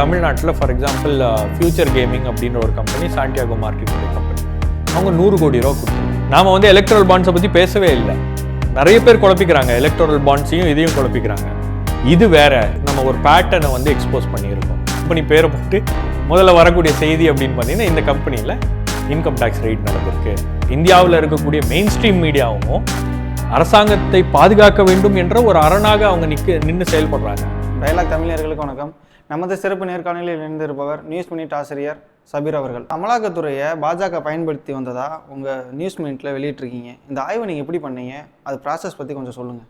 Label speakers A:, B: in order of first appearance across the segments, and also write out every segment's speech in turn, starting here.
A: தமிழ்நாட்டில் for example future gaming அப்படின்ற ஒரு கம்பெனி சாண்டியாகோ மார்க்கெட் கம்பெனி அவங்க நூறு கோடி ரூபா கொடுத்தாங்க நாம் வந்து எலக்ட்ரல் பாண்ட்ஸை பற்றி பேசவே இல்லை. நிறைய பேர் குழப்பிக்கிறாங்க. எலக்ட்ரல் பாண்ட்ஸையும் இதையும் குழப்பிக்கிறாங்க. இது வேற நம்ம ஒரு பேட்டர்னை வந்து எக்ஸ்போஸ் பண்ணியிருக்கோம். கம்பெனி பேரை போட்டு முதல்ல வரக்கூடிய செய்தி அப்படின்னு பார்த்தீங்கன்னா இந்த கம்பெனியில் இன்கம் டேக்ஸ் ரைட் நடந்திருக்கு. இந்தியாவில் இருக்கக்கூடிய மெயின் ஸ்ட்ரீம் மீடியாவும் அரசாங்கத்தை பாதுகாக்க வேண்டும் என்ற ஒரு அரணாக அவங்க நிற்க நின்று செயல்படுறாங்க.
B: டைலாக் தமிழர்களுக்கு வணக்கம். நமது சிறப்பு நேர்காணலில் இணைந்திருப்பவர் நியூஸ் மினிட் ஆசிரியர் சபீர் அவர்கள். அமலாக்கத்துறையை பாஜக பயன்படுத்தி வந்ததா உங்கள் நியூஸ் மினிட்ல வெளியிட்டிருக்கீங்க? இந்த ஆய்வை நீங்கள் எப்படி பண்ணீங்க? அது ப்ராசஸ் பற்றி கொஞ்சம் சொல்லுங்கள்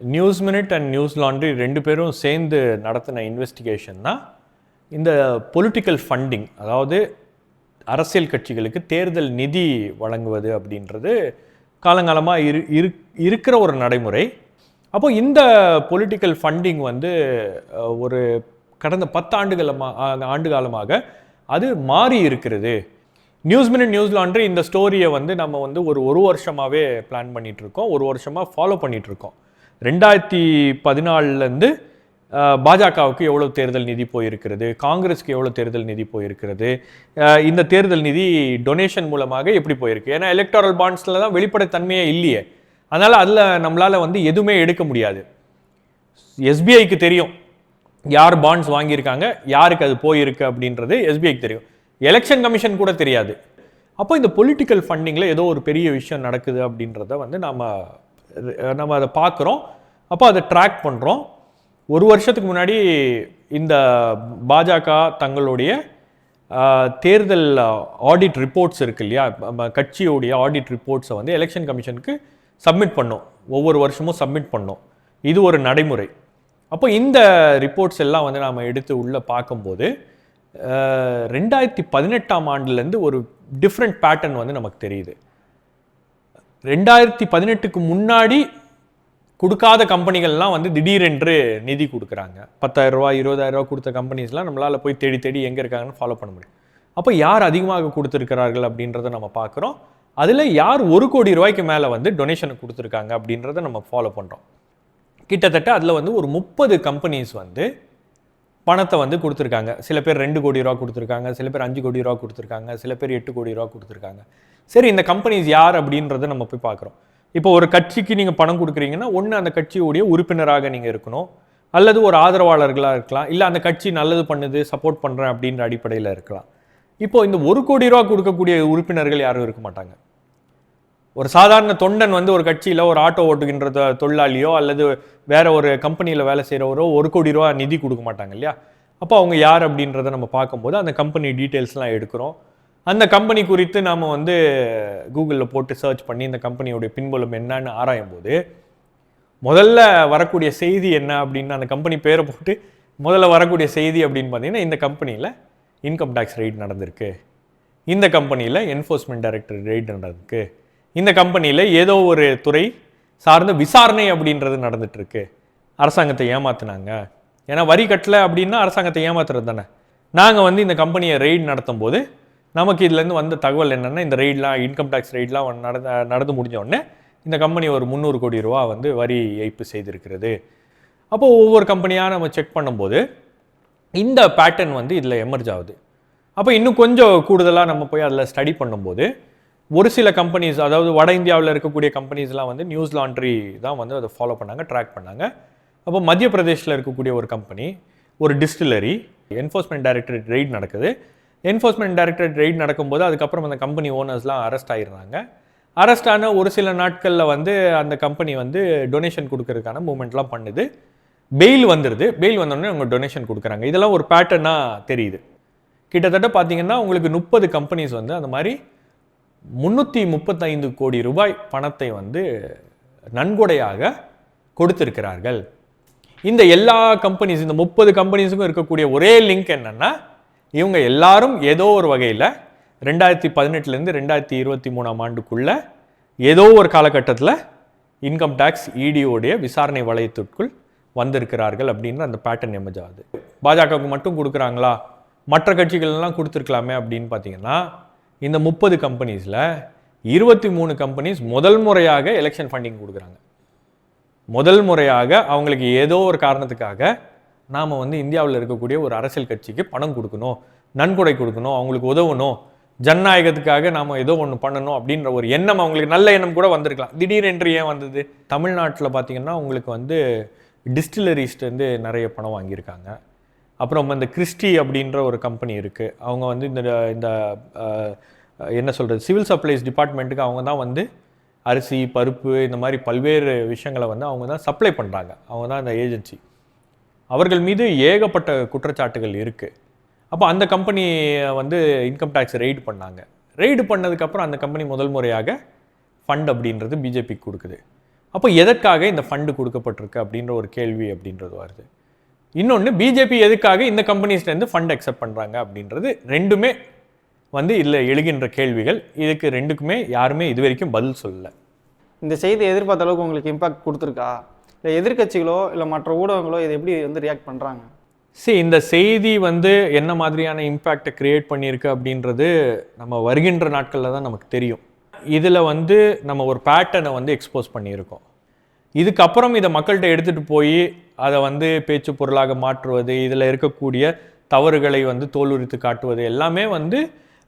A: News Minute and Newslaundry ரெண்டு பேரும் சேர்ந்து நடத்தின இன்வெஸ்டிகேஷன் தான் இந்த பொலிட்டிக்கல் ஃபண்டிங் அதாவது அரசியல் கட்சிகளுக்கு தேர்தல் நிதி வழங்குவது அப்படின்றது காலங்காலமாக இரு இரு இருக்கிற ஒரு நடைமுறை. அப்போ இந்த பொலிட்டிக்கல் ஃபண்டிங் வந்து ஒரு கடந்த பத்தாண்டுகளமாக ஆண்டு காலமாக அது மாறி இருக்கிறது. நியூஸ் மினிட் நியூஸ் லாண்ட்ரி இந்த ஸ்டோரியை வந்து நம்ம வந்து ஒரு ஒரு வருஷமாகவே பிளான் பண்ணிகிட்ருக்கோம் இருக்கோம் ஒரு வருஷமாக ஃபாலோ பண்ணிகிட்ருக்கோம் ரெண்டாயிரத்தி பதினாலுலேருந்து பாஜகவுக்கு எவ்வளோ தேர்தல் நிதி போயிருக்கிறது? காங்கிரஸ்க்கு எவ்வளோ தேர்தல் நிதி போயிருக்கிறது? இந்த தேர்தல் நிதி டொனேஷன் மூலமாக எப்படி போயிருக்கு? ஏன்னா எலக்ட்ரல் பாண்ட்ஸில் தான் வெளிப்படைத்தன்மையே இல்லையே. அதனால் அதில் நம்மளால் வந்து எதுவுமே எடுக்க முடியாது. எஸ்பிஐக்கு தெரியும் யார் பாண்ட்ஸ் வாங்கியிருக்காங்க யாருக்கு அது போயிருக்கு அப்படின்றது எஸ்பிஐக்கு தெரியும். எலெக்ஷன் கமிஷன் கூட தெரியாது. அப்போ இந்த பொலிட்டிக்கல் ஃபண்டிங்கில் ஏதோ ஒரு பெரிய விஷயம் நடக்குது அப்படின்றத வந்து நாம் நம்ம அதை பார்க்குறோம். அப்போ அதை ட்ராக் பண்ணுறோம் ஒரு வருஷத்துக்கு முன்னாடி இந்த பாஜக தங்களுடைய தேர்தல் ஆடிட் ரிப்போர்ட்ஸ் இருக்கு இல்லையா? நம்ம கட்சியோடைய ஆடிட் ரிப்போர்ட்ஸை வந்து எலெக்ஷன் கமிஷனுக்கு சப்மிட் பண்ணோம். ஒவ்வொரு வருஷமும் சப்மிட் பண்ணோம். இது ஒரு நடைமுறை. அப்போ இந்த ரிப்போர்ட்ஸ் எல்லாம் வந்து நாம் எடுத்து உள்ளே பார்க்கும்போது ரெண்டாயிரத்தி பதினெட்டாம் ஆண்டுலேருந்து ஒரு டிஃப்ரெண்ட் பேட்டர்ன் வந்து நமக்கு தெரியுது. ரெண்டாயிரத்தி பதினெட்டுக்கு முன்னாடி கொடுக்காத கம்பெனிகள்லாம் வந்து திடீரென்று நிதி கொடுக்குறாங்க. பத்தாயிரம் ரூபா இருபதாயிரம் ரூபா கொடுத்த கம்பெனிஸ்லாம் நம்மளால் போய் தேடி தேடி எங்கே இருக்காங்கன்னு ஃபாலோ பண்ண முடியும். அப்போ யார் அதிகமாக கொடுத்துருக்கிறார்கள் அப்படின்றத நம்ம பார்க்குறோம். அதில் யார் ஒரு கோடி ரூபாய்க்கு மேலே வந்து டொனேஷன் கொடுத்துருக்காங்க அப்படின்றத நம்ம ஃபாலோ பண்ணுறோம் கிட்டத்தட்ட அதில் வந்து ஒரு முப்பது கம்பெனிஸ் வந்து பணத்தை வந்து கொடுத்துருக்காங்க. சில பேர் ரெண்டு கோடி ரூபா கொடுத்துருக்காங்க சில பேர் அஞ்சு கோடி ரூபா கொடுத்துருக்காங்க சில பேர் எட்டு கோடி ரூபா கொடுத்துருக்காங்க. சரி இந்த கம்பெனிஸ் யார் அப்படின்றத நம்ம போய் பார்க்குறோம். இப்போ ஒரு கட்சிக்கு நீங்கள் பணம் கொடுக்குறீங்கன்னா ஒன்று அந்த கட்சியுடைய உறுப்பினராக நீங்கள் இருக்கணும். அல்லது ஒரு ஆதரவாளர்களாக இருக்கலாம். இல்லை அந்த கட்சி நல்லது பண்ணுது சப்போர்ட் பண்ணுறேன் அப்படின்ற அடிப்படையில் இருக்கலாம். இப்போ இந்த ஒரு கோடி ரூபா கொடுக்கக்கூடிய உறுப்பினர்கள் யாரும் இருக்க மாட்டாங்க. ஒரு சாதாரண தொண்டன் வந்து ஒரு கட்சியில் ஒரு ஆட்டோ ஓட்டுகின்ற தொழிலாளியோ அல்லது வேற ஒரு கம்பெனியில் வேலை செய்கிறவரோ ஒரு கோடி ரூபா நிதி கொடுக்க மாட்டாங்க இல்லையா? அப்போ அவங்க யார் அப்படின்றத நம்ம பார்க்கும்போது அந்த கம்பெனி டீட்டெயில்ஸ்லாம் எடுக்கிறோம். அந்த கம்பெனி குறித்து நாம் வந்து கூகுளில் போட்டு சர்ச் பண்ணி இந்த கம்பெனியோடைய பின்புலம் என்னன்னு ஆராயும் போது முதல்ல வரக்கூடிய செய்தி என்ன அப்படின்னு அந்த கம்பெனி பேரை போட்டு முதல்ல வரக்கூடிய செய்தி அப்படின்னு பார்த்தீங்கன்னா இந்த கம்பெனியில் இன்கம் டேக்ஸ் ரெய்ட் நடந்திருக்கு. இந்த கம்பெனியில் என்ஃபோர்ஸ்மெண்ட் டைரக்டர் ரெய்ட் நடந்திருக்கு. இந்த கம்பெனியில் ஏதோ ஒரு துறை சார்ந்த விசாரணை அப்படின்றது நடந்துகிட்ருக்கு அரசாங்கத்தை ஏமாத்துனாங்க. ஏன்னா வரி கட்டலை அப்படின்னா அரசாங்கத்தை ஏமாத்துறது தானே. நாங்கள் வந்து இந்த கம்பெனியை ரெய்ட் நடத்தும் போது நமக்கு இதுலேருந்து வந்த தகவல் என்னென்னா இந்த ரெய்ட்லாம் இன்கம் டேக்ஸ் ரெய்ட்லாம் நடந்த நடந்து முடிஞ்ச உடனே இந்த கம்பெனி ஒரு முந்நூறு கோடி ரூபா வந்து வரி ஏய்ப்பு செய்திருக்கிறது. அப்போது ஒவ்வொரு கம்பெனியாக நம்ம செக் பண்ணும்போது இந்த பேட்டர்ன் வந்து இதில் எமர்ஜ் ஆகுது. அப்போ இன்னும் கொஞ்சம் கூடுதலாக நம்ம போய் அதில் ஸ்டடி பண்ணும்போது ஒரு சில கம்பெனிஸ் அதாவது வட இந்தியாவில் இருக்கக்கூடிய கம்பெனிஸ்லாம் வந்து நியூஸ் லாண்ட்ரி தான் வந்து அதை ஃபாலோ பண்ணாங்க ட்ராக் பண்ணாங்க. அப்போ மத்திய பிரதேஷில் இருக்கக்கூடிய ஒரு கம்பெனி ஒரு டிஸ்டிலரி என்ஃபோர்ஸ்மெண்ட் டைரக்டரேட் ரெய்ட் நடக்குது. என்ஃபோர்ஸ்மெண்ட் டைரக்டரேட் ரெய்ட் நடக்கும்போது அதுக்கப்புறம் அந்த கம்பெனி ஓனர்ஸ்லாம் அரெஸ்ட் ஆகிடுறாங்க அரெஸ்ட் ஆன ஒரு சில நாட்களில் வந்து அந்த கம்பெனி வந்து டொனேஷன் கொடுக்கறதுக்கான மூமெண்ட்லாம் பண்ணுது. பெயில் வந்துடுது பெயில் வந்தோடனே அவங்க டொனேஷன் கொடுக்குறாங்க. இதெல்லாம் ஒரு பேட்டர்னாக தெரியுது. கிட்டத்தட்ட பார்த்தீங்கன்னா உங்களுக்கு முப்பது கம்பெனிஸ் வந்து அந்த மாதிரி முந்நூற்றி முப்பத்தைந்து கோடி ரூபாய் பணத்தை வந்து நன்கொடையாக கொடுத்திருக்கிறார்கள். இந்த எல்லா கம்பெனிஸ் இந்த முப்பது கம்பெனிஸுக்கும் இருக்கக்கூடிய ஒரே லிங்க் என்னென்னா இவங்க எல்லாரும் ஏதோ ஒரு வகையில் ரெண்டாயிரத்தி பதினெட்டுலேருந்து ரெண்டாயிரத்தி இருபத்தி மூணாம் ஆண்டுக்குள்ளே ஏதோ ஒரு காலகட்டத்தில் இன்கம் டேக்ஸ் இடியோடைய விசாரணை வளையத்திற்குள் வந்திருக்கிறார்கள் அப்படின்ற அந்த பேட்டர்ன் எமேஜ் ஆகுது பாஜகவுக்கு மட்டும் கொடுக்குறாங்களா? மற்ற கட்சிகள்லாம் கொடுத்துருக்கலாமே அப்படின்னு பார்த்தீங்கன்னா இந்த முப்பது கம்பெனிஸில் இருபத்தி மூணு கம்பெனிஸ் முதல் முறையாக எலெக்ஷன் ஃபண்டிங் கொடுக்குறாங்க. முதல் முறையாக அவங்களுக்கு ஏதோ ஒரு காரணத்துக்காக நாம் வந்து இந்தியாவில் இருக்கக்கூடிய ஒரு அரசியல் கட்சிக்கு பணம் கொடுக்கணும் நன்கொடை கொடுக்கணும் அவங்களுக்கு உதவணும் ஜனநாயகத்துக்காக நாம் ஏதோ ஒன்று பண்ணணும் அப்படின்ற ஒரு எண்ணம் அவங்களுக்கு நல்ல எண்ணம் கூட வந்திருக்கலாம். திடீரென்று ஏன் வந்தது? தமிழ்நாட்டில் பார்த்தீங்கன்னா உங்களுக்கு வந்து டிஸ்டிலரிஸ்ட்லேருந்து நிறைய பணம் வாங்கியிருக்காங்க. அப்புறம் இந்த கிறிஸ்டி அப்படின்ற ஒரு கம்பெனி இருக்குது அவங்க வந்து இந்த இந்த என்ன சொல்கிறது சிவில் சப்ளைஸ் டிபார்ட்மெண்ட்டுக்கு அவங்க தான் வந்து அரிசி பருப்பு இந்த மாதிரி பல்வேறு விஷயங்களை வந்து அவங்க தான் சப்ளை பண்ணுறாங்க அவங்க தான் அந்த ஏஜென்சி. அவர்கள் மீது ஏகப்பட்ட குற்றச்சாட்டுகள் இருக்குது அப்போ அந்த கம்பெனி வந்து இன்கம் டேக்ஸ் ரெய்டு பண்ணாங்க. ரெய்டு பண்ணதுக்கப்புறம் அந்த கம்பெனி முதல் முறையாக ஃபண்ட் அப்படின்றது பிஜேபிக்கு கொடுக்குது. அப்போ எதற்காக இந்த ஃபண்டு கொடுக்கப்பட்டிருக்கு அப்படின்ற ஒரு கேள்வி அப்படின்றது வருது. இன்னொன்று பிஜேபி எதுக்காக இந்த கம்பெனிஸ்லேருந்து ஃபண்ட் அக்செப்ட் பண்ணுறாங்க அப்படின்றது ரெண்டுமே வந்து இதில் எழுகின்ற கேள்விகள். இதுக்கு ரெண்டுக்குமே யாருமே இது வரைக்கும் பதில் சொல்லலை.
B: இந்த செய்தி எதிர்பார்த்த அளவுக்கு உங்களுக்கு இம்பாக்ட் கொடுத்துருக்கா? இல்லை எதிர்க்கட்சிகளோ இல்லை மற்ற ஊடகங்களோ இதை எப்படி வந்து ரியாக்ட் பண்ணுறாங்க
A: சரி இந்த செய்தி வந்து என்ன மாதிரியான இம்பேக்டை கிரியேட் பண்ணியிருக்கு அப்படின்றது நம்ம வருகின்ற நாட்களில் தான் நமக்கு தெரியும். இதில் வந்து நம்ம ஒரு பேட்டர்னை வந்து எக்ஸ்போஸ் பண்ணியிருக்கோம். இதுக்கப்புறம் இதை மக்கள்கிட்ட எடுத்துகிட்டு போய் அதை வந்து பேச்சு பொருளாக மாற்றுவது இதில் இருக்கக்கூடிய தவறுகளை வந்து தோலுரித்து காட்டுவது எல்லாமே வந்து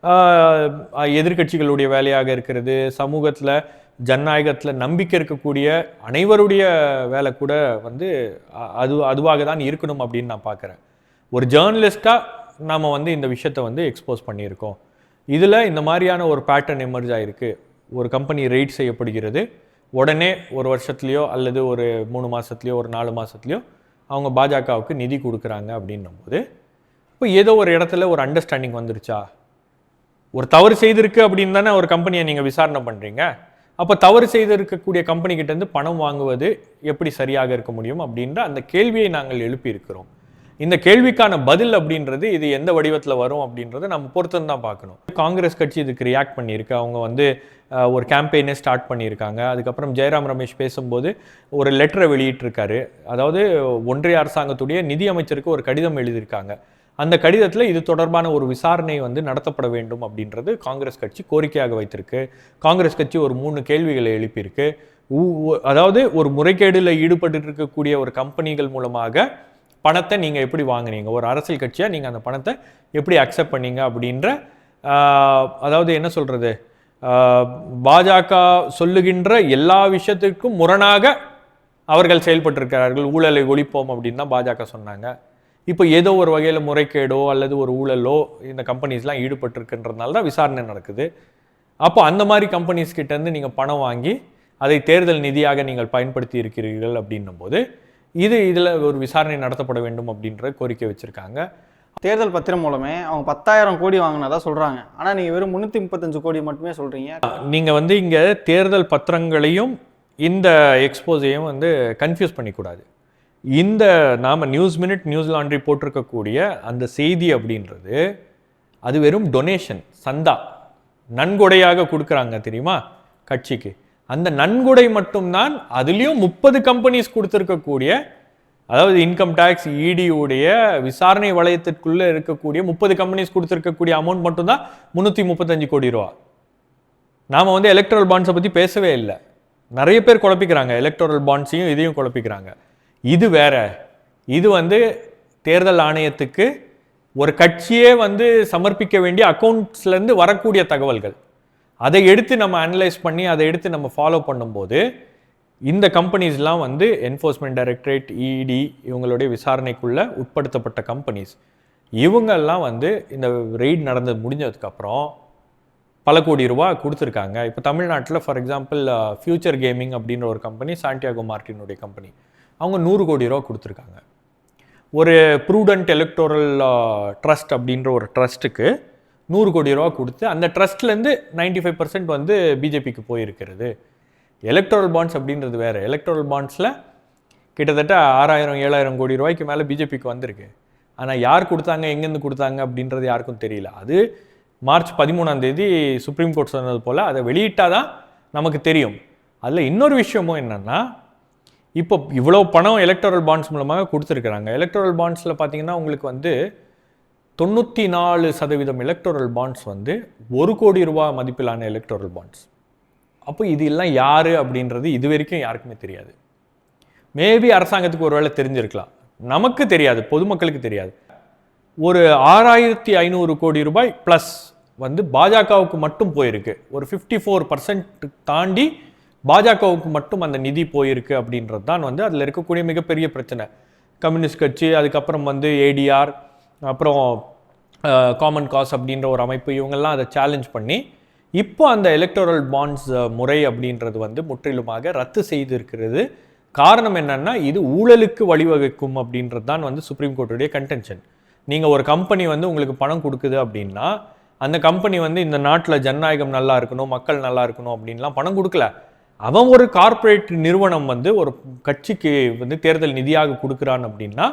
A: எதிர்கட்சிகளுடைய எதிர்க்கட்சிகளுடைய வேலையாக இருக்கிறது. சமூகத்தில் ஜனநாயகத்தில் நம்பிக்கை இருக்கக்கூடிய அனைவருடைய வேலை கூட வந்து அது அதுவாக தான் இருக்கணும் அப்படின்னு நான் பார்க்குறேன். ஒரு ஜேர்னலிஸ்ட்டாக நாம் வந்து இந்த விஷயத்தை வந்து எக்ஸ்போஸ் பண்ணியிருக்கோம். இதில் இந்த மாதிரியான ஒரு பேட்டர்ன் எமர்ஜ் ஆகிருக்கு ஒரு கம்பெனி ரெய்ட் செய்யப்படுகிறது. உடனே ஒரு வருஷத்துலையோ அல்லது ஒரு மூணு மாதத்துலையோ ஒரு நாலு மாதத்துலையோ அவங்க பாஜகவுக்கு நிதி கொடுக்குறாங்க அப்படின்னும் போது இப்போ ஏதோ ஒரு இடத்துல ஒரு அண்டர்ஸ்டாண்டிங் வந்துருச்சா? ஒரு தவறு செய்திருக்கு அப்படின்னு தானே ஒரு கம்பெனியை நீங்கள் விசாரணை பண்ணுறீங்க அப்போ தவறு செய்திருக்கக்கூடிய கம்பெனிக்கிட்டேருந்து பணம் வாங்குவது எப்படி சரியாக இருக்க முடியும் அப்படின்ற அந்த கேள்வியை நாங்கள் எழுப்பியிருக்கிறோம். இந்த கேள்விக்கான பதில் அப்படின்றது இது எந்த வடிவத்தில் வரும் அப்படின்றத நம்ம பொறுத்து தான் பார்க்கணும். காங்கிரஸ் கட்சி இதுக்கு ரியாக்ட் பண்ணியிருக்கு. அவங்க வந்து ஒரு கேம்பெயினே ஸ்டார்ட் பண்ணியிருக்காங்க. அதுக்கப்புறம் ஜெயராம் ரமேஷ் பேசும்போது ஒரு லெட்டரை வெளியிட்டிருக்காரு. அதாவது ஒன்றிய அரசாங்கத்துடைய நிதி அமைச்சருக்கு ஒரு கடிதம் எழுதியிருக்காங்க. அந்த கடிதத்தில் இது தொடர்பான ஒரு விசாரணை வந்து நடத்தப்பட வேண்டும் அப்படின்றது காங்கிரஸ் கட்சி கோரிக்கையாக வைத்திருக்கு. காங்கிரஸ் கட்சி ஒரு மூணு கேள்விகளை எழுப்பியிருக்கு. அதாவது ஒரு முறைகேடில் ஈடுபட்டு இருக்கக்கூடிய ஒரு கம்பெனிகள் மூலமாக பணத்தை நீங்கள் எப்படி வாங்குனீங்க? ஒரு அரசியல் கட்சியாக நீங்கள் அந்த பணத்தை எப்படி அக்செப்ட் பண்ணீங்க அப்படின்ற அதாவது என்ன சொல்கிறது பாஜக சொல்லுகின்ற எல்லா விஷயத்திற்கும் முரணாக அவர்கள் செயல்பட்டிருக்கிறார்கள். ஊழலை ஒழிப்போம் அப்படின்னு தான் பாஜக சொன்னாங்க. இப்போ ஏதோ ஒரு வகையில் முறைகேடோ அல்லது ஒரு ஊழலோ இந்த கம்பெனிஸ்லாம் ஈடுபட்டிருக்குன்றதுனால தான் விசாரணை நடக்குது. அப்போ அந்த மாதிரி கம்பெனிஸ் கிட்டேருந்து நீங்கள் பணம் வாங்கி அதை தேர்தல் நிதியாக நீங்கள் பயன்படுத்தி இருக்கிறீர்கள் அப்படின்னும் போது இது இதில் ஒரு விசாரணை நடத்தப்பட வேண்டும் அப்படின்ற கோரிக்கை வச்சுருக்காங்க.
B: தேர்தல் பத்திரம் மூலமே அவங்க பத்தாயிரம் கோடி வாங்கினதா சொல்கிறாங்க ஆனால் நீங்கள் வெறும் முந்நூற்றி முப்பத்தஞ்சு கோடி மட்டுமே சொல்கிறீங்க
A: நீங்கள் வந்து இங்கே தேர்தல் பத்திரங்களையும் இந்த எக்ஸ்போஸையும் வந்து கன்ஃபியூஸ் பண்ணிக்கூடாது. இந்த நாம் நியூஸ் மினிட் நியூஸ் லாண்ட்ரி போட்டிருக்கக்கூடிய அந்த செய்தி அப்படின்றது அது வெறும் டொனேஷன் சந்தா நன்கொடையாக கொடுக்குறாங்க தெரியுமா? கட்சிக்கு. அந்த நன்கொடை மட்டும்தான் அதுலேயும் முப்பது கம்பெனிஸ் கொடுத்துருக்கக்கூடிய அதாவது இன்கம் டேக்ஸ் இடியுடைய விசாரணை வளையத்திற்குள்ளே இருக்கக்கூடிய முப்பது கம்பெனிஸ் கொடுத்துருக்கக்கூடிய அமௌண்ட் மட்டும்தான் முந்நூற்றி முப்பத்தஞ்சு கோடி ரூபா. நாம் வந்து எலக்ட்ரல் பாண்ட்ஸை பற்றி பேசவே இல்லை. நிறைய பேர் குழப்பிக்கிறாங்க. எலக்ட்ரல் பாண்ட்ஸையும் இதையும் குழப்பிக்கிறாங்க. இது வேற. இது வந்து தேர்தல் ஆணையத்துக்கு ஒரு கட்சியே வந்து சமர்ப்பிக்க வேண்டிய அக்கௌண்ட்ஸ்லேருந்து வரக்கூடிய தகவல்கள். அதை எடுத்து நம்ம அனலைஸ் பண்ணி அதை எடுத்து நம்ம ஃபாலோ பண்ணும்போது இந்த கம்பெனிஸ்லாம் வந்து என்ஃபோர்ஸ்மெண்ட் டைரக்டரேட் இடி இவங்களுடைய விசாரணைக்குள்ள உட்படுத்தப்பட்ட கம்பெனிஸ் இவங்கெல்லாம் வந்து இந்த ரெய்ட் நடந்தது முடிஞ்சதுக்கப்புறம் பல கோடி ரூபா கொடுத்துருக்காங்க. இப்போ தமிழ்நாட்டில் ஃபார் எக்ஸாம்பிள் ஃபியூச்சர் கேமிங் அப்படின்ற ஒரு கம்பெனி சாண்டியாகோ மார்டினுடைய கம்பெனி அவங்க நூறு கோடி ரூபா கொடுத்துருக்காங்க. ஒரு ப்ரூடண்ட் எலக்டோரல் ட்ரஸ்ட் அப்படின்ற ஒரு ட்ரஸ்ட்டுக்கு நூறு கோடி ரூபா கொடுத்து அந்த ட்ரஸ்ட்லேருந்து நைன்டி ஃபைவ் பர்சன்ட் வந்து பிஜேபிக்கு போயிருக்கிறது. எலக்ட்ரல் பாண்ட்ஸ் அப்படின்றது வேறு. எலக்ட்ரல் பாண்ட்ஸில் கிட்டத்தட்ட ஆறாயிரம் ஏழாயிரம் கோடி ரூபாய்க்கு மேலே பிஜேபிக்கு வந்திருக்கு. ஆனால் யார் கொடுத்தாங்க எங்கேருந்து கொடுத்தாங்க அப்படின்றது யாருக்கும் தெரியல. அது மார்ச் பதிமூணாம் தேதி சுப்ரீம் கோர்ட் சொன்னது போல் அதை வெளியிட்டால் தான் நமக்கு தெரியும். அதில் இன்னொரு விஷயமும் என்னென்னா இப்போ இவ்வளோ பணம் எலக்ட்ரல் பாண்ட்ஸ் மூலமாக கொடுத்துருக்குறாங்க. எலக்ட்ரல் பாண்ட்ஸில் பார்த்தீங்கன்னா உங்களுக்கு வந்து தொண்ணூற்றி நாலு சதவீதம் எலக்டோரல் பாண்ட்ஸ் வந்து ஒரு கோடி ரூபா மதிப்பிலான எலக்டோரல் பாண்ட்ஸ் அப்போ இது எல்லாம் யார் அப்படின்றது இது வரைக்கும் யாருக்குமே தெரியாது. மேபி அரசாங்கத்துக்கு ஒருவேளை தெரிஞ்சிருக்கலாம். நமக்கு தெரியாது பொதுமக்களுக்கு தெரியாது. ஒரு ஆறாயிரத்தி ஐநூறு கோடி ரூபாய் ப்ளஸ் வந்து பாஜகவுக்கு மட்டும் போயிருக்கு. ஒரு ஃபிஃப்டி ஃபோர் பர்சன்ட் தாண்டி பாஜகவுக்கு மட்டும் அந்த நிதி போயிருக்கு அப்படின்றது தான் வந்து அதில் இருக்கக்கூடிய மிகப்பெரிய பிரச்சனை. கம்யூனிஸ்ட் கட்சி அதுக்கப்புறம் வந்து ஏடிஆர் அப்புறம் காமன் காஸ் அப்படின்ற ஒரு அமைப்பு இவங்கெல்லாம் அதை சேலஞ்ச் பண்ணி இப்போ அந்த எலக்டோரல் பாண்ட்ஸ் முறை அப்படின்றது வந்து முற்றிலுமாக ரத்து செய்திருக்கிறது. காரணம் என்னென்னா இது ஊழலுக்கு வழிவகுக்கும் அப்படின்றது தான் வந்து சுப்ரீம் கோர்ட்டுடைய கன்டென்ஷன் நீங்கள் ஒரு கம்பெனி வந்து உங்களுக்கு பணம் கொடுக்குது அப்படின்னா அந்த கம்பெனி வந்து இந்த நாட்டில் ஜனநாயகம் நல்லா இருக்கணும் மக்கள் நல்லா இருக்கணும் அப்படின்லாம் பணம் கொடுக்கல. அவன் ஒரு கார்ப்பரேட் நிறுவனம் வந்து ஒரு கட்சிக்கு வந்து தேர்தல் நிதியாக கொடுக்குறான் அப்படின்னா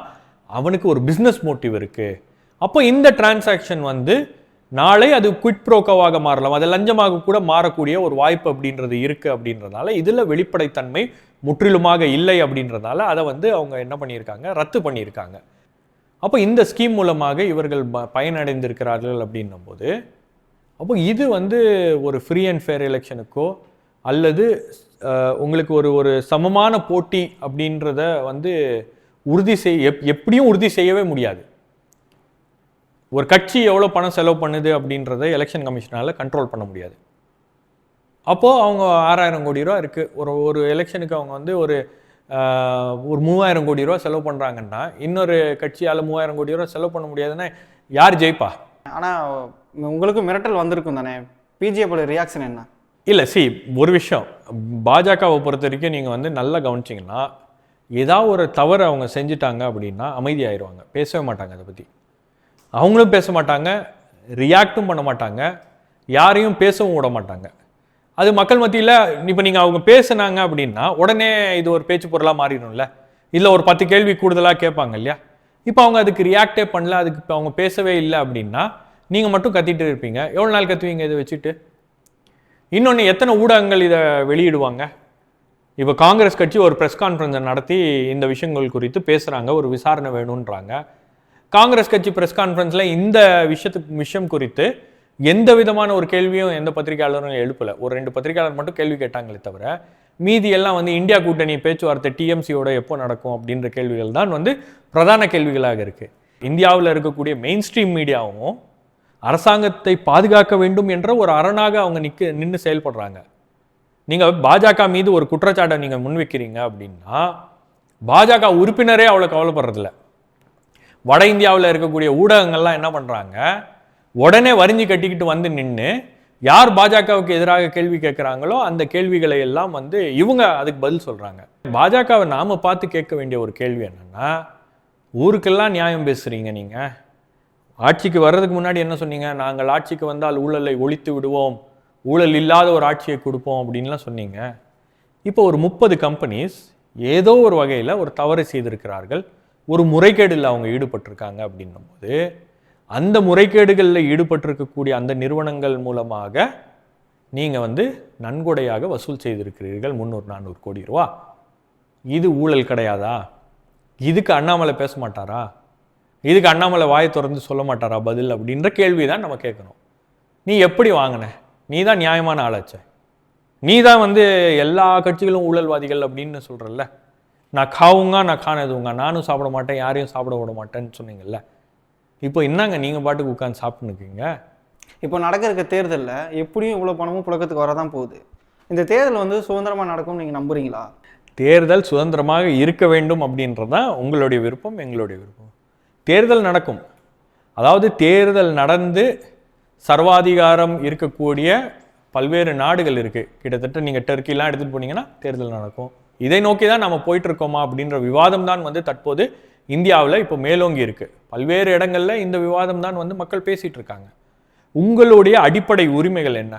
A: அவனுக்கு ஒரு பிஸ்னஸ் மோட்டிவ் இருக்குது அப்போ இந்த டிரான்சாக்ஷன் வந்து நாளை அது குவிட் ப்ரோக்கோவாக மாறலாம். அது லஞ்சமாக கூட மாறக்கூடிய ஒரு வாய்ப்பு அப்படின்றது இருக்குது அப்படின்றதால இதில் வெளிப்படைத்தன்மை முற்றிலுமாக இல்லை அப்படின்றதால அதை வந்து அவங்க என்ன பண்ணியிருக்காங்க? ரத்து பண்ணியிருக்காங்க. அப்போ இந்த ஸ்கீம் மூலமாக இவர்கள் ப- பயனடைந்திருக்கிறார்கள் அப்படின்னும் போது அப்போ இது வந்து ஒரு ஃப்ரீ அண்ட் ஃபேர் எலெக்ஷனுக்கோ அல்லது உங்களுக்கு ஒரு ஒரு சமமான போட்டி அப்படின்றத வந்து உறுதி செய் எப் எப்படியும் உறுதி செய்யவே முடியாது. ஒரு கட்சி எவ்வளோ பணம் செலவு பண்ணுது அப்படின்றத எலெக்ஷன் கமிஷனால் கண்ட்ரோல் பண்ண முடியாது. அப்போது அவங்க ஆறாயிரம் கோடி ரூபா இருக்குது ஒரு ஒரு எலெக்ஷனுக்கு அவங்க வந்து ஒரு ஒரு மூவாயிரம் கோடி ரூபா செலவு பண்ணுறாங்கன்னா இன்னொரு கட்சியால் மூவாயிரம் கோடி ரூபா செலவு பண்ண முடியாதுன்னா யார் ஜெயிப்பா?
B: ஆனால் உங்களுக்கு மிரட்டல் வந்திருக்கும் தானே? பிஜேபியோட ரியாக்ஷன் என்ன?
A: இல்லை சி ஒரு விஷயம். பாஜகவை பொறுத்த வரைக்கும் நீங்கள் வந்து நல்லா கவனிச்சிங்கன்னா ஏதாவது ஒரு தவறு அவங்க செஞ்சுட்டாங்க அப்படின்னா அமைதியாயிருவாங்க. பேசவே மாட்டாங்க அதை பற்றி அவங்களும் பேச மாட்டாங்க ரியாக்டும் பண்ண மாட்டாங்க யாரையும் பேசவும் விட மாட்டாங்க. அது மக்கள் மத்தியில் இப்போ நீங்கள் அவங்க பேசுனாங்க அப்படின்னா உடனே இது ஒரு பேச்சு பொருளாக மாறிடும்ல. இல்லை ஒரு பத்து கேள்வி கூடுதலாக கேட்பாங்க இல்லையா? இப்போ அவங்க அதுக்கு ரியாக்டே பண்ணல அதுக்கு இப்போ அவங்க பேசவே இல்லை அப்படின்னா நீங்கள் மட்டும் கத்திட்டு இருப்பீங்க. எவ்வளோ நாள் கத்துவீங்க இதை வச்சுட்டு? இன்னொன்று எத்தனை ஊடகங்கள் இதை வெளியிடுவாங்க? இப்போ காங்கிரஸ் கட்சி ஒரு ப்ரெஸ் கான்ஃபரன்ஸை நடத்தி இந்த விஷயங்கள் குறித்து பேசுகிறாங்க ஒரு விசாரணை வேணுன்றாங்க காங்கிரஸ் கட்சி ப்ரெஸ் கான்ஃபரன்ஸில் இந்த விஷயத்துக்கு விஷயம் குறித்து எந்த விதமான ஒரு கேள்வியும் எந்த பத்திரிகையாளரும் எழுப்பலை. ஒரு ரெண்டு பத்திரிகையாளர் மட்டும் கேள்வி கேட்டாங்களே தவிர மீதி எல்லாம் வந்து இந்தியா கூட்டணி பேச்சுவார்த்தை டிஎம்சியோட எப்போ நடக்கும் அப்படின்ற கேள்விகள் தான் வந்து பிரதான கேள்விகளாக இருக்குது இந்தியாவில் இருக்கக்கூடிய மெயின் ஸ்ட்ரீம் மீடியாவும் அரசாங்கத்தை பாதுகாக்க வேண்டும் என்ற ஒரு அரணாக அவங்க நிற்க நின்று செயல்படுறாங்க. நீங்கள் பாஜக மீது ஒரு குற்றச்சாட்டை நீங்கள் முன்வைக்கிறீங்க அப்படின்னா பாஜக உறுப்பினரே அவ்வளோ கவலைப்படுறதில்ல. வட இந்தியாவில் இருக்கக்கூடிய ஊடகங்கள்லாம் என்ன பண்ணுறாங்க உடனே வரிஞ்சு கட்டிக்கிட்டு வந்து நின்று யார் பாஜகவுக்கு எதிராக கேள்வி கேட்குறாங்களோ அந்த கேள்விகளை எல்லாம் வந்து இவங்க அதுக்கு பதில் சொல்கிறாங்க பாஜகவை நாம் பார்த்து கேட்க வேண்டிய ஒரு கேள்வி என்னன்னா ஊருக்கெல்லாம் நியாயம் பேசுகிறீங்க நீங்கள் ஆட்சிக்கு வர்றதுக்கு முன்னாடி என்ன சொன்னீங்க? நாங்கள் ஆட்சிக்கு வந்தால் ஊழலை ஒழித்து விடுவோம். ஊழல் இல்லாத ஒரு ஆட்சியை கொடுப்போம் அப்படின்லாம் சொன்னீங்க. இப்போ ஒரு முப்பது கம்பெனிஸ் ஏதோ ஒரு வகையில் ஒரு தவறு செய்திருக்கிறார்கள். ஒரு முறைகேடில் அவங்க ஈடுபட்டிருக்காங்க அப்படின்னும்போது அந்த முறைகேடுகளில் ஈடுபட்டிருக்கக்கூடிய அந்த நிறுவனங்கள் மூலமாக நீங்கள் வந்து நன்கொடையாக வசூல் செய்திருக்கிறீர்கள் முந்நூறு நானூறு கோடி ரூபா. இது ஊழல் கிடையாதா? இதுக்கு அண்ணாமலை பேச மாட்டாரா? இதுக்கு அண்ணாமலை வாயை திறந்து சொல்ல மாட்டாரா பதில் அப்படின்ற கேள்வி தான் நம்ம கேட்கணும். நீ எப்படி வாங்கின? நீ தான் நியாயமான ஆளாச்சே. நீ தான் வந்து எல்லா கட்சிகளும் ஊழல்வாதிகள் அப்படின்னு சொல்கிறல்ல நான் காவுங்க நான் காணதுங்க. நானும் சாப்பிட மாட்டேன் யாரையும் சாப்பிட விட மாட்டேன்னு சொன்னீங்கல்ல. இப்போ என்னங்க நீங்கள் பாட்டுக்கு உட்காந்து சாப்பிட்டுருக்கீங்க
B: இப்போ நடக்க இருக்க தேர்தலில் எப்படியும் இவ்வளோ பணமும் புழக்கத்துக்கு வரதான் போகுது. இந்த தேர்தல் வந்து சுதந்திரமாக நடக்கும்னு நீங்கள் நம்புறீங்களா?
A: தேர்தல் சுதந்திரமாக இருக்க வேண்டும் அப்படின்றது தான் உங்களுடைய விருப்பம் எங்களுடைய விருப்பம். தேர்தல் நடக்கும். அதாவது தேர்தல் நடந்து சர்வாதிகாரம் இருக்கக்கூடிய பல்வேறு நாடுகள் இருக்குது கிட்டத்தட்ட நீங்கள் டர்க்கிலாம் எடுத்துகிட்டு போனீங்கன்னா தேர்தல் நடக்கும். இதை நோக்கி தான் நம்ம போயிட்டுருக்கோமா அப்படின்ற விவாதம் தான் வந்து தற்போது இந்தியாவில் இப்போ மேலோங்கி இருக்குது பல்வேறு இடங்களில் இந்த விவாதம் தான் வந்து மக்கள் பேசிகிட்டு இருக்காங்க. உங்களுடைய அடிப்படை உரிமைகள் என்ன?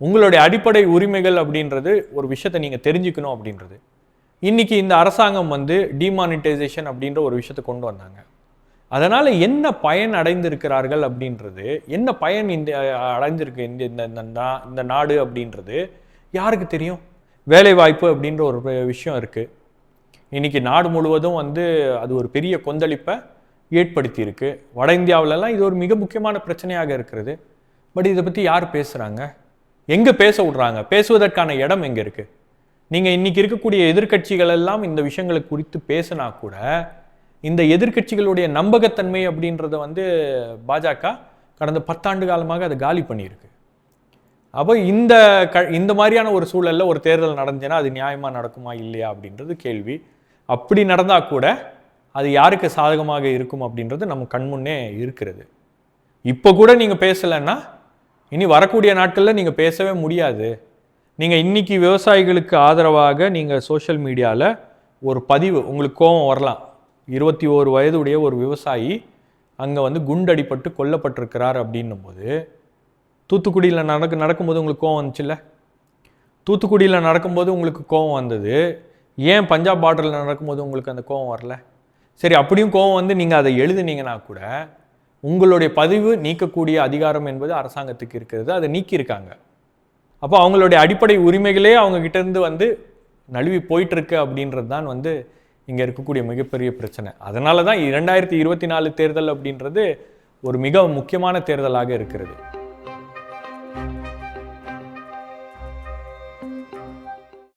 A: உங்களுடைய அடிப்படை உரிமைகள் அப்படின்றது ஒரு விஷயத்தை நீங்கள் தெரிஞ்சுக்கணும் அப்படின்றது. இன்னைக்கு இந்த அரசாங்கம் வந்து டிமானிட்டைசேஷன் அப்படின்ற ஒரு விஷயத்தை கொண்டு வந்தாங்க. அதனால் என்ன பயன் அடைந்திருக்கிறார்கள் அப்படின்றது என்ன பயன் இந்த அடைஞ்சிருக்கு இந்த இந்த இந்த நா- இந்த நாடு அப்படின்றது யாருக்கு தெரியும்? வேலைவாய்ப்பு அப்படின்ற ஒரு விஷயம் இருக்குது இன்றைக்கி நாடு முழுவதும் வந்து அது ஒரு பெரிய கொந்தளிப்பை ஏற்படுத்தியிருக்கு. வட இந்தியாவிலலாம் இது ஒரு மிக முக்கியமான பிரச்சனையாக இருக்கிறது. பட் இதை பற்றி யார் பேசுகிறாங்க எங்கே பேச விட்றாங்க? பேசுவதற்கான இடம் எங்கே இருக்குது நீங்கள் இன்னைக்கு இருக்கக்கூடிய எதிர்க்கட்சிகளெல்லாம் இந்த விஷயங்களை குறித்து பேசினா கூட இந்த எதிர்க்கட்சிகளுடைய நம்பகத்தன்மை அப்படின்றத வந்து பாஜக கடந்த பத்தாண்டு காலமாக அதை காலி பண்ணியிருக்கு. அப்போ இந்த க இந்த மாதிரியான ஒரு சூழலில் ஒரு தேர்தல் நடந்துச்சுன்னா அது நியாயமாக நடக்குமா இல்லையா அப்படின்றது கேள்வி. அப்படி நடந்தால் கூட அது யாருக்கு சாதகமாக இருக்கும் அப்படின்றது நம்ம கண்முன்னே இருக்கிறது. இப்போ கூட நீங்கள் பேசலைன்னா இனி வரக்கூடிய நாட்களில் நீங்கள் பேசவே முடியாது. நீங்கள் இன்றைக்கி விவசாயிகளுக்கு ஆதரவாக நீங்கள் சோஷியல் மீடியாவில் ஒரு பதிவு உங்களுக்கு கோபம் வரலாம். இருபத்தி ஓரு வயதுடைய ஒரு விவசாயி அங்கே வந்து குண்டடிப்பட்டு கொல்லப்பட்டிருக்கிறார் அப்படின்னும் போது தூத்துக்குடியில் நடக்க நடக்கும்போது உங்களுக்கு கோவம் வந்துச்சுல்ல? தூத்துக்குடியில் நடக்கும்போது உங்களுக்கு கோவம் வந்தது. ஏன் பஞ்சாப் பார்டரில் நடக்கும்போது உங்களுக்கு அந்த கோவம் வரல? சரி அப்படியும் கோவம் வந்து நீங்கள் அதை எழுதுனீங்கன்னா கூட உங்களுடைய பதிவு நீக்கக்கூடிய அதிகாரம் என்பது அரசாங்கத்துக்கு இருக்கிறது. அதை நீக்கியிருக்காங்க. அப்போ அவங்களுடைய அடிப்படை உரிமைகளே அவங்க இருந்து வந்து நழுவி போயிட்டுருக்கு அப்படின்றது தான் வந்து இங்கே இருக்கக்கூடிய மிகப்பெரிய பிரச்சனை. அதனால தான் இரண்டாயிரத்தி இருபத்தி நாலு தேர்தல் அப்படின்றது ஒரு மிக முக்கியமான தேர்தலாக இருக்கிறது.